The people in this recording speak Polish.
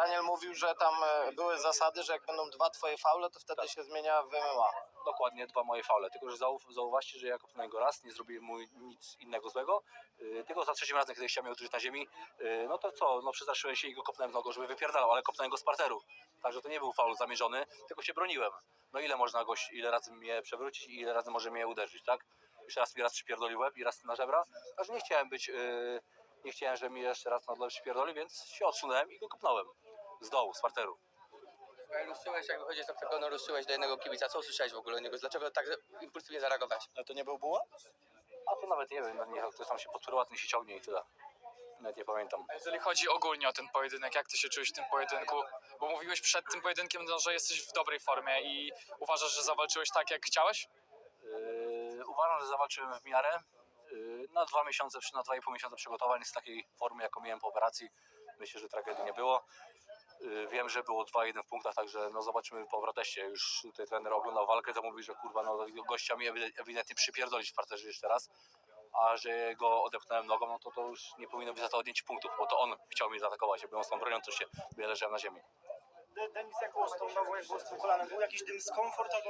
Daniel mówił, że tam e, były zasady, że jak będą dwa twoje faule, to wtedy się zmienia w MMA. Dokładnie dwa moje faule. Tylko, że zau- zauważcie, że ja kopnąłem go raz, nie zrobiłem mu nic innego złego. Yy, tylko za trzecim razem, kiedy chciałem mnie uderzyć na ziemi, yy, no to co, no przestraszyłem się i go kopnąłem w nogą, żeby wypierdalał, ale kopnąłem go z parteru. Także to nie był faul zamierzony, tylko się broniłem. No ile można gość, ile razy mnie przewrócić i ile razy może mnie uderzyć, tak? Już raz mi raz przypierdolił łeb i raz na żebra. Także nie chciałem być, yy, nie chciałem, żeby mi jeszcze raz na dole przypierdolił, więc się odsunąłem i go kopnąłem. Z dołu, z parteru. Ruszyłeś, jak wychodzisz z oktagonu, ruszyłeś do jednego kibica. Co usłyszałeś w ogóle od niego? Dlaczego tak impulsywnie zareagowałeś? Ale to nie był buła? A to nawet nie wiem, no nie, ktoś tam się podpływatny się ciągnie i tyle. Nawet nie pamiętam. A Jeżeli chodzi ogólnie o ten pojedynek, jak ty się czułeś w tym pojedynku? Bo mówiłeś przed tym pojedynkiem, no, że jesteś w dobrej formie i uważasz, że zawalczyłeś tak, jak chciałeś? Yy, uważam, że zawalczyłem w miarę. Yy, na dwa miesiące, czy na dwa i pół miesiąca przygotowań z takiej formy, jaką miałem po operacji. Myślę, że tragedii nie było. Yy, wiem, że było 2-1 w punktach, także no zobaczymy po proteście. Już tutaj trener oglądał walkę, to mówi, że kurwa, no gościa mi ewi- ewidentnie przypierdolić w parterze jeszcze raz. A że go odepchnąłem nogą, no to to już nie powinno być za to odjęcie punktów, bo to on chciał mnie zaatakować, jakby on z tą bronią to się, ja na ziemi. De- Denis, jak było z tą nogą, jak było z tym kolanem? Był jakiś dyskomfort albo